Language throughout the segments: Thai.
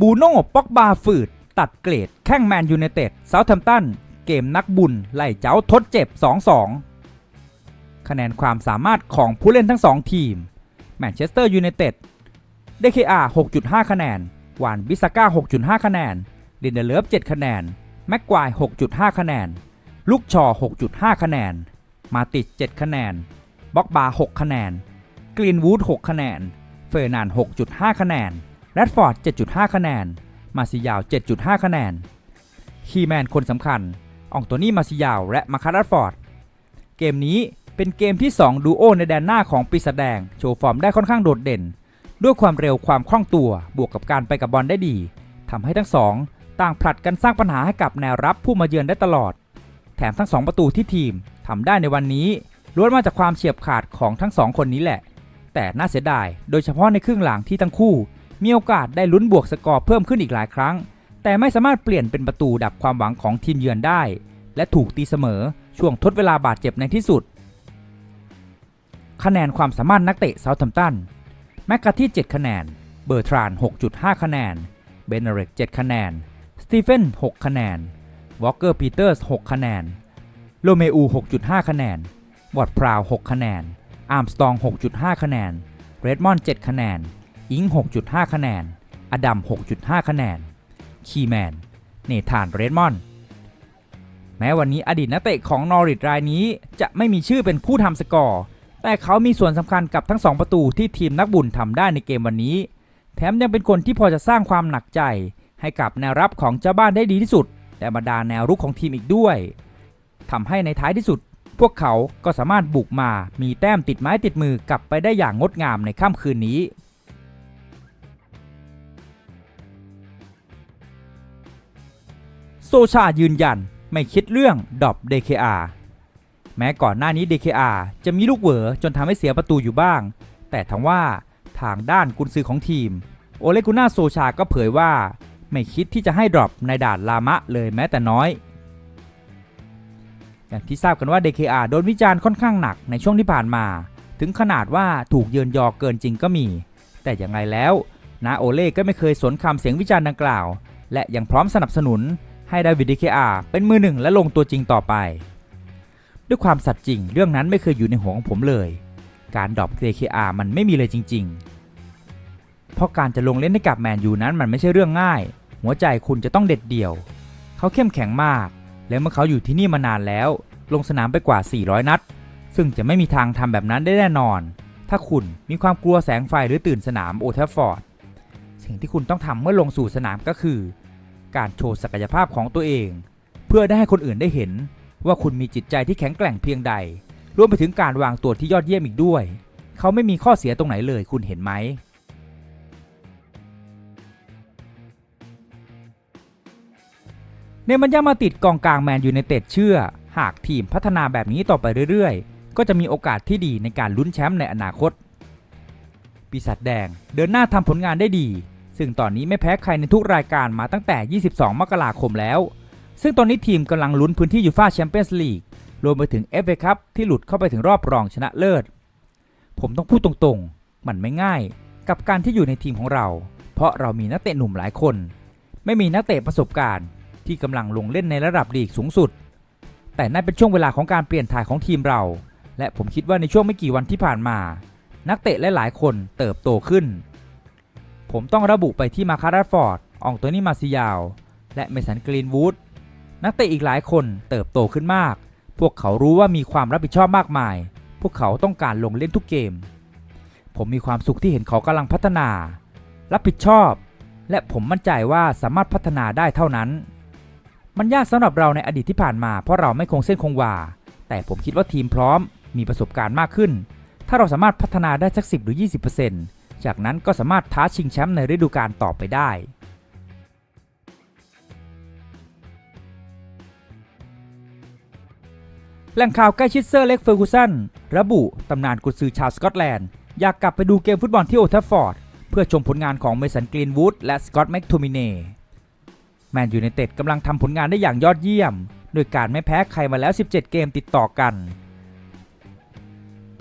บูโน่ป็อกบาฝืด ตัดเกรด แข้งแมนยูไนเต็ดเซาท์แฮมป์ตัน เกมนักบุญ ไล่เจ้าทดเจ็บ 2-2 คะแนนความสามารถของผู้เล่นทั้ง 2 ทีม แมนเชสเตอร์ยูไนเต็ด DKR 6.5 คะแนน วานบิสก้า 6.5 คะแนนลินเดเลฟ7คะแนน แม็กควาย 6.5 คะแนน ลูกชอ 6.5 คะแนน มาติด 7 คะแนนบ็อกบา 6 คะแนน กรีนวูด 6 คะแนน เฟอร์นาน 6.5 คะแนน แรดฟอร์ด 7.5 คะแนน มาซิยาว 7.5 คะแนน คีแมนคนสำคัญ อองโตนี่มาซิยาว และมาคารัดฟอร์ด เกมนี้เป็นเกมที่ 2 ดูโอในแดนหน้าของปีศาจแดง โชว์ฟอร์มได้ค่อนข้างโดดเด่น ด้วยความเร็วความคล่องตัว บวกกับการไปกับบอลได้ดี ทำให้ทั้งสองต่างผลัดกันสร้างปัญหาให้กับแนวรับผู้มาเยือนได้ตลอด แถมทั้ง 2 ประตูที่ทีมทำได้ในวันนี้ล้วนมาจากความเฉียบขาดของทั้งสองคนนี้แหละ แต่น่าเสียดาย โดยเฉพาะในครึ่งหลังที่ทั้งคู่ มีโอกาสได้ลุ้นบวกสกอร์เพิ่มขึ้นอีกหลายครั้ง แต่ไม่สามารถเปลี่ยนเป็นประตูดับความหวังของทีมเยือนได้ และถูกตีเสมอช่วงทดเวลาบาดเจ็บในที่สุด คะแนนความสามารถนักเตะเซาท์แฮมป์ตันแมกกาที่ 7 คะแนน เบอร์ทราน 6.5 คะแนน เบนเนเรก7 คะแนน สตีเฟน 6 คะแนน วอลเกอร์ ปีเตอร์ส 6 คะแนน โลเมอู 6.5 คะแนน วอดพราว 6 คะแนน อาร์มสตอง 6.5 คะแนน เรดมอน7คะแนน อิง 6.5 คะแนน อดัม 6.5 คะแนน คีแมน เนธาน เรดมอนแม้วันนี้อดีตนักเตะของนอริทรายนี้จะไม่มีชื่อเป็นผู้ทำสกอร์ แต่เขามีส่วนสำคัญกับทั้ง 2 ประตูที่ทีมนักบุญทำได้ในเกมวันนี้ แถมยังเป็นคนที่พอจะสร้างความหนักใจ ให้กับแนวรับของเจ้าบ้านได้ดีที่สุดและบรรดาแนวรุกของทีมอีกด้วยทำให้ในท้ายที่สุด พวกเขาก็สามารถบุกมามีแต้มติดไม้ติดมือกลับไปได้อย่างงดงามในค่ำคืนนี้ โซชายืนยันไม่คิดเรื่องดอบ DKR แม้ก่อนหน้านี้ DKR จะมีลูกเหวอจนทำให้เสียประตูอยู่บ้าง แต่ทั้งว่าทางด้านกุนซือของทีม โอเลกุน่าโซชาก็เผยว่า ไม่คิดที่จะให้ดรอปในด่านลามะเลยแม้แต่น้อย อย่างที่ทราบกันว่า DKR โดนวิจารณ์ค่อนข้างหนักในช่วงที่ผ่านมา ถึงขนาดว่าถูกเยินยอเกินจริงก็มี แต่อย่างไรแล้วนาโอเล่ก็ไม่เคยสนคำเสียงวิจารณ์ดังกล่าว และยังพร้อมสนับสนุน ให้ดาวิด DKR เป็นมือหนึ่งและลงตัวจริงต่อไป ด้วยความสัตย์จริงเรื่องนั้นไม่เคยอยู่ในหัวของผมเลย การดรอป DKR มันไม่มีเลยจริง ๆ เพราะการจะลงเล่นให้กับแมนยูนั้นมันไม่ใช่เรื่องง่าย หัวใจคุณจะต้องเด็ดเดี่ยว เขาเข้มแข็งมาก และเมื่อเขาอยู่ที่นี่มานานแล้ว ลงสนามไปกว่า 400 นัด ซึ่งจะไม่มีทางทำแบบนั้นได้แน่นอน ถ้าคุณมีความกลัวแสงไฟหรือตื่นสนามโอทัฟฟอร์ดสิ่งที่คุณต้องทำเมื่อลงสู่สนามก็คือ การโชว์ศักยภาพของตัวเอง เพื่อได้ให้คนอื่นได้เห็นว่าคุณมีจิตใจที่แข็งแกร่งเพียงใด รวมไปถึงการวางตัวที่ยอดเยี่ยมอีกด้วย เขาไม่มีข้อเสียตรงไหนเลยคุณเห็นไหมในมันยังมาติดกองกลางแมนยูไนเต็ดเชื่อ หากทีมพัฒนาแบบนี้ต่อไปเรื่อยๆ ก็จะมีโอกาสที่ดีในการลุ้นแชมป์ในอนาคต ปีศาจแดงเดินหน้าทำผลงานได้ดี ซึ่งตอนนี้ไม่แพ้ใครในทุกรายการมาตั้งแต่ 22 มกราคมแล้ว ซึ่งตอนนี้ทีมกำลังลุ้นพื้นที่ยูฟ่าแชมเปี้ยนส์ลีกรวมไปถึง FA คัพที่หลุดเข้าไปถึงรอบรองชนะเลิศ ผมต้องพูดตรงๆ มันไม่ง่าย กับการที่อยู่ในทีมของเรา เพราะเรามีนักเตะหนุ่มหลายคน ไม่มีนักเตะประสบการณ์ ที่กำลังลงเล่นในระดับลีกสูงสุด แต่นั่นเป็นช่วงเวลาของการเปลี่ยนถ่ายของทีมเรา และผมคิดว่าในช่วงไม่กี่วันที่ผ่านมา นักเตะหลายๆคนเติบโตขึ้น ผมต้องระบุไปที่มาคาราฟอร์ด อองโตนี่มาซิยาว และเมสันกรีนวูด นักเตะอีกหลายคนเติบโตขึ้นมาก พวกเขารู้ว่ามีความรับผิดชอบมากมาย พวกเขาต้องการลงเล่นทุกเกม ผมมีความสุขที่เห็นเขากำลังพัฒนา รับผิดชอบ และผมมั่นใจว่าสามารถพัฒนาได้เท่านั้น มันยากสำหรับเราในอดีตที่ผ่านมา เพราะเราไม่คงเส้นคงวา แต่ผมคิดว่าทีมพร้อม มีประสบการณ์มากขึ้น ถ้าเราสามารถพัฒนาได้สัก 10 หรือ 20% จากนั้นก็สามารถท้าชิงแชมป์ในฤดูกาลต่อไปได้แหล่งข่าวใกล้ชิดเซอร์เล็กเฟอร์กูสันระบุ ตำนานกุซือชาวสกอตแลนด์ อยากกลับไปดูเกมฟุตบอลที่โอทัฟฟอร์ด เพื่อชมผลงานของเมสันกรีนวูดและสกอตแม็กโทมิเน่แมนยูไนเต็ดกำลังทำผลงานได้อย่างยอดเยี่ยม โดยการไม่แพ้ใครมาแล้ว 17 เกมติดต่อกัน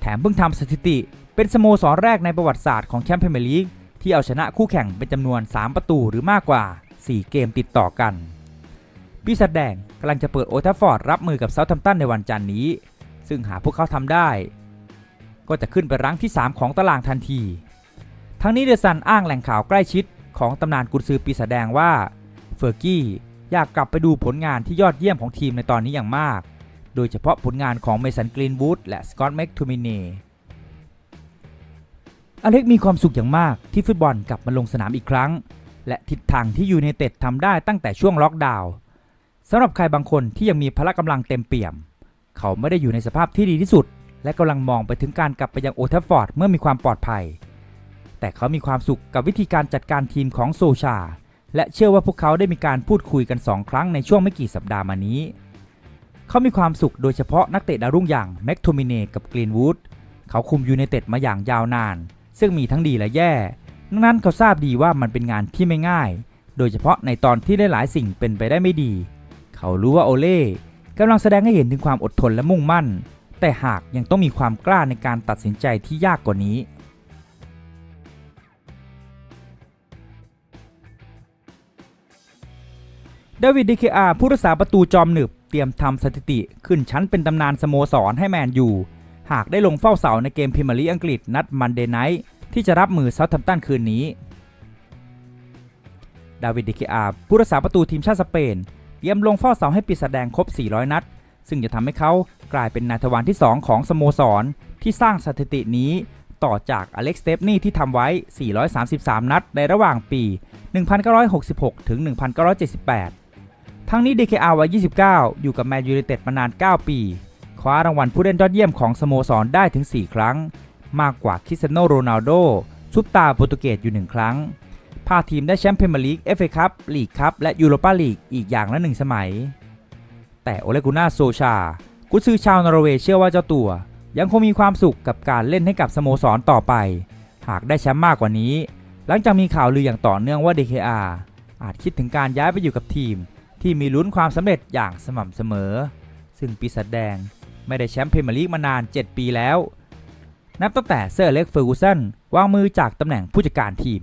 แถมเพิ่งทำสถิติ เป็นสโมสรแรกในประวัติศาสตร์ของแชมเป์พรีเมียร์ลีกที่เอาชนะคู่แข่งเป็นจำนวน 3 ประตูหรือมากกว่า 4 เกมติดต่อกันปีศาจแดงกำลังจะเปิดโอทัฟฟอร์ดรับมือกับเซาท์แฮมป์ตันในวันจันทร์นี้ ซึ่งหากพวกเขาทำได้ ก็จะขึ้นไปรั้งที่ 3 ของตารางทันที ทั้งนี้เดอซันอ้างแหล่งข่าวใกล้ชิดของตำนานกุนซือปีศาจแดงว่าเฟอร์กี้อยากกลับไปดูผลงานที่ยอดเยี่ยมของทีมในตอนนี้อย่างมาก โดยเฉพาะผลงานของเมสันกรีนวูดและสกอตต์แม็กทูมินเน อเล็กมีความสุขอย่างมากที่ฟุตบอลกลับมาลงสนามอีกครั้ง และทิศทางที่ยูไนเต็ดทำได้ตั้งแต่ช่วงล็อกดาวน์สำหรับใครบางคนที่ยังมีพละกำลังเต็มเปี่ยม เขาไม่ได้อยู่ในสภาพที่ดีที่สุด และกำลังมองไปถึงการกลับไปยังโอทัฟฟอร์ดเมื่อมีความปลอดภัย แต่เขามีความสุขกับวิธีการจัดการทีมของโซชา และเชื่อว่าพวกเขาได้มีการพูดคุยกัน 2 ครั้งในช่วงไม่กี่สัปดาห์มานี้ เขามีความสุขโดยเฉพาะนักเตะดาวรุ่งอย่างแม็กโทมิเนกับกรีนวูดเขาคุมยูไนเต็ดมาอย่างยาวนาน ซึ่งมีทั้งดีและแย่ ดังนั้นเขาทราบดีว่ามันเป็นงานที่ไม่ง่าย โดยเฉพาะในตอนที่ได้หลายสิ่งเป็นไปได้ไม่ดี เขารู้ว่าโอเล่กำลังแสดงให้เห็นถึงความอดทนและมุ่งมั่น แต่หากยังต้องมีความกล้าในการตัดสินใจที่ยากกว่านี้เดวิดดีเคอาผู้รักษาประตูจอมหนึบเตรียมทำสถิติขึ้นชั้นเป็นตำนานสโมสรให้แมนยู หากได้ลงเฝ้าเสาในเกมพรีเมียร์ลีกอังกฤษนัดมันเดย์ไนท์ที่จะรับมือเซาท์แฮมป์ตันคืนนี้ ดาวิดดีเคอาผู้รักษาประตูทีมชาติสเปนเตรียมลงเฝ้าเสาให้ปีศาจแดงครบ 400 นัด ซึ่งจะทำให้เขากลายเป็นนายทวารที่ 2 ของสโมสร ที่สร้างสถิตินี้ต่อจากอเล็กซ์เตปนี่ที่ทำไว้ 433 นัดในระหว่างปี 1966 ถึง 1978 ทั้งนี้ DKR วัย 29 อยู่กับแมนยูไนเต็ดมานาน 9 ปี คว้ารางวัลผู้เล่นยอดเยี่ยมของสโมสรได้ถึง 4 ครั้ง มากกว่าคริสเตียโนโรนัลโดซุปตาโปรตุเกสอยู่ 1 ครั้ง พาทีมได้แชมป์พรีเมียร์ลีก FA คัพลีกคัพและยูโรปาลีกอีกอย่างละหนึ่งสมัย แต่โอเลกุน่าโซชา กุซือชาวนอร์เวย์เชื่อว่าเจ้าตัว ยังคงมีความสุขกับการเล่นให้กับสโมสรต่อไป หากได้แชมป์มากกว่านี้ หลังจากมีข่าวลืออย่างต่อเนื่องว่า DKR อาจคิดถึงการย้ายไปอยู่กับทีม ที่มีลุ้นความสำเร็จอย่างสม่ำเสมอ ซึ่งปีศาจแดง ไม่ได้แชมป์พรีเมียร์ลีกมานาน 7 ปีแล้ว นับตั้งแต่เซอร์เล็กเฟอร์กูสันวางมือจากตำแหน่งผู้จัดการทีม